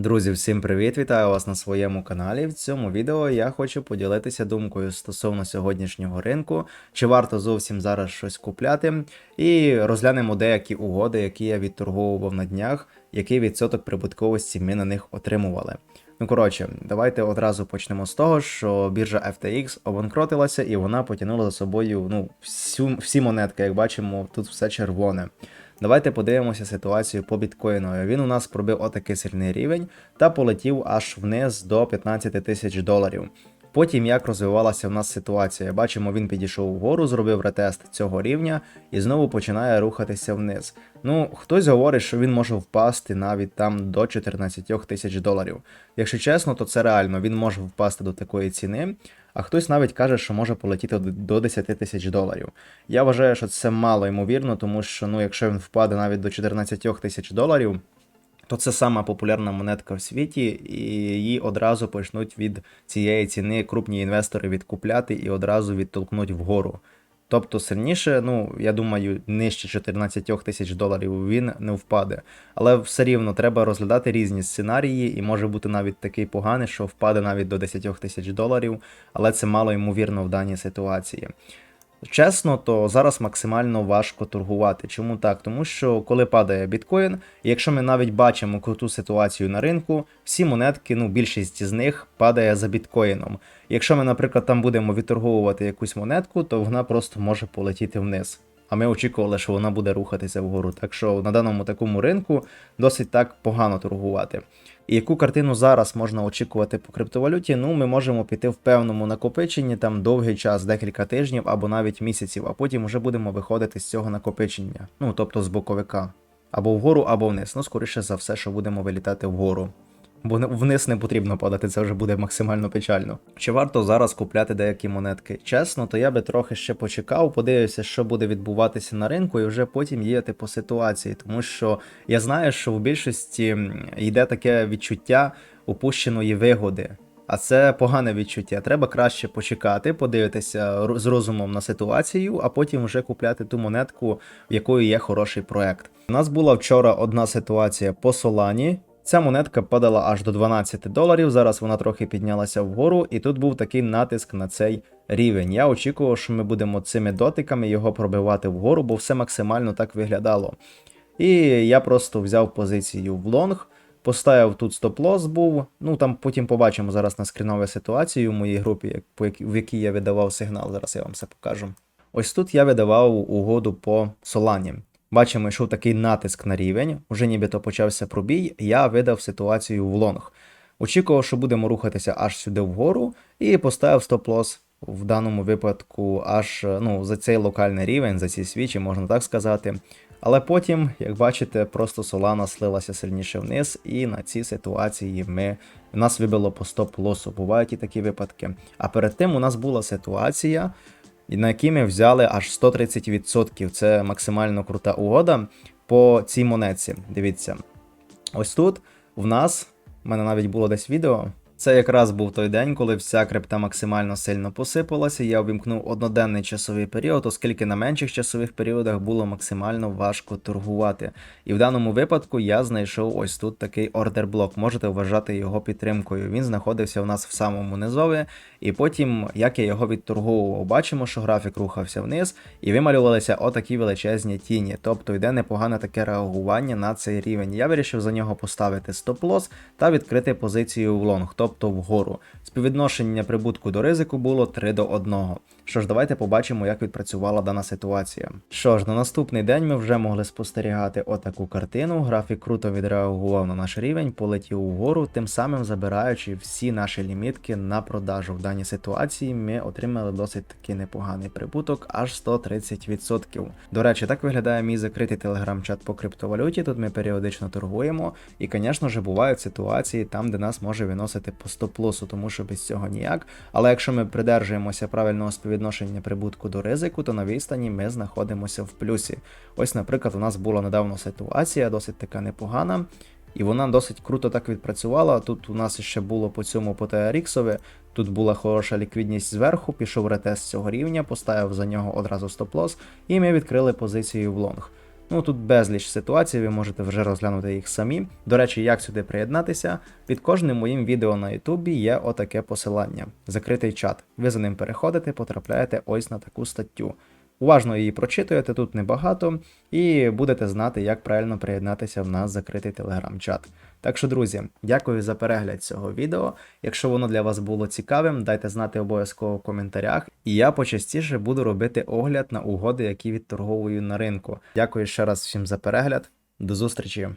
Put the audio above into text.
Друзі, всім привіт! Вітаю вас на своєму каналі. В цьому відео я хочу поділитися думкою стосовно сьогоднішнього ринку, чи варто зовсім зараз щось купляти, і розглянемо деякі угоди, які я відторговував на днях, який відсоток прибутковості ми на них отримували. Ну коротше, давайте одразу почнемо з того, що біржа FTX обанкротилася і вона потягнула за собою ну, всю, всі монетки, як бачимо, тут все червоне. Давайте подивимося ситуацію по біткоїну. Він у нас пробив отакий сильний рівень та полетів аж вниз до 15 тисяч доларів. Потім як розвивалася в нас ситуація. Бачимо, він підійшов вгору, зробив ретест цього рівня і знову починає рухатися вниз. Ну, хтось говорить, що він може впасти навіть там до 14 тисяч доларів. Якщо чесно, то це реально, він може впасти до такої ціни, а хтось навіть каже, що може полетіти до 10 тисяч доларів. Я вважаю, що це мало ймовірно, тому що ну, якщо він впаде навіть до 14 тисяч доларів, то це сама популярна монетка в світі, і її одразу почнуть від цієї ціни крупні інвестори відкупляти і одразу відтолкнуть вгору. Тобто сильніше, ну я думаю, нижче 14 тисяч доларів він не впаде. Але все рівно треба розглядати різні сценарії, і може бути навіть такий поганий, що впаде навіть до 10 тисяч доларів, але це мало ймовірно в даній ситуації. Чесно, то зараз максимально важко торгувати. Чому так? Тому що коли падає біткоін, якщо ми навіть бачимо круту ситуацію на ринку, всі монетки, ну більшість з них падає за біткоїном. Якщо ми, наприклад, там будемо відторговувати якусь монетку, то вона просто може полетіти вниз. А ми очікували, що вона буде рухатися вгору. Так що на даному такому ринку досить так погано торгувати. І яку картину зараз можна очікувати по криптовалюті? Ну, ми можемо піти в певному накопиченні там довгий час, декілька тижнів або навіть місяців, а потім вже будемо виходити з цього накопичення, ну тобто з боковика. Або вгору, або вниз. Ну, скоріше за все, що будемо вилітати вгору. Бо вниз не потрібно падати, це вже буде максимально печально. Чи варто зараз купляти деякі монетки? Чесно, то я би трохи ще почекав, подивився, що буде відбуватися на ринку, і вже потім діяти по ситуації. Тому що я знаю, що в більшості йде таке відчуття упущеної вигоди. А це погане відчуття. Треба краще почекати, подивитися з розумом на ситуацію, а потім вже купляти ту монетку, в якої є хороший проект. У нас була вчора одна ситуація по Солані. Ця монетка падала аж до 12 доларів. Зараз вона трохи піднялася вгору, і тут був такий натиск на цей рівень. Я очікував, що ми будемо цими дотиками його пробивати вгору, бо все максимально так виглядало. І я просто взяв позицію в лонг. Поставив тут стоп-лосс був. Ну там потім побачимо зараз на скріновій ситуації у моїй групі, в якій я видавав сигнал. Зараз я вам все покажу. Ось тут я видавав угоду по Солані. Бачимо, йшов такий натиск на рівень, уже нібито почався пробій, я видав ситуацію в лонг. Очікував, що будемо рухатися аж сюди вгору, і поставив стоп-лосс в даному випадку аж ну, за цей локальний рівень, за ці свічі, можна так сказати. Але потім, як бачите, просто солана слилася сильніше вниз, і на цій ситуації ми нас вибило по стоп-лосу. Бувають і такі випадки. А перед тим у нас була ситуація на якій ми взяли аж 130%. Це максимально крута угода по цій монетці. Дивіться. Ось тут в нас, в мене навіть було десь відео. Це якраз був той день, коли вся крипта максимально сильно посипалася. Я увімкнув одноденний часовий період, оскільки на менших часових періодах було максимально важко торгувати. І в даному випадку я знайшов ось тут такий ордер-блок. Можете вважати його підтримкою. Він знаходився у нас в самому низові, і потім, як я його відторговував, бачимо, що графік рухався вниз, і вималювалися отакі величезні тіні. Тобто йде непогане таке реагування на цей рівень. Я вирішив за нього поставити стоп-лосс та відкрити позицію в лонг тобто вгору. Співвідношення прибутку до ризику було 3 до 1. Що ж, давайте побачимо, як відпрацювала дана ситуація. Що ж, на наступний день ми вже могли спостерігати отаку картину. Графік круто відреагував на наш рівень, полетів угору, тим самим забираючи всі наші лімітки на продажу. В даній ситуації ми отримали досить таки непоганий прибуток, аж 130%. До речі, так виглядає мій закритий телеграм-чат по криптовалюті. Тут ми періодично торгуємо, і, звісно ж, бувають ситуації там, де нас може виносити по стоп-лосу, тому що без цього ніяк. Але якщо ми придержуємося правильного співвідношення прибутку до ризику, то на відстані ми знаходимося в плюсі. Ось, наприклад, у нас була недавно ситуація, досить така непогана. І вона досить круто так відпрацювала. Тут у нас ще було по цьому по Тут була хороша ліквідність зверху, пішов ретест цього рівня, поставив за нього одразу стоп-лосс, і ми відкрили позицію в лонг. Ну тут безліч ситуацій, ви можете вже розглянути їх самі. До речі, як сюди приєднатися, під кожним моїм відео на Ютубі є отаке посилання. Закритий чат. Ви за ним переходите, потрапляєте ось на таку статтю. Уважно її прочитуєте, тут небагато, і будете знати, як правильно приєднатися в нас закритий телеграм-чат. Так що, друзі, дякую за перегляд цього відео. Якщо воно для вас було цікавим, дайте знати обов'язково в коментарях, і я почастіше буду робити огляд на угоди, які відторговую на ринку. Дякую ще раз всім за перегляд. До зустрічі!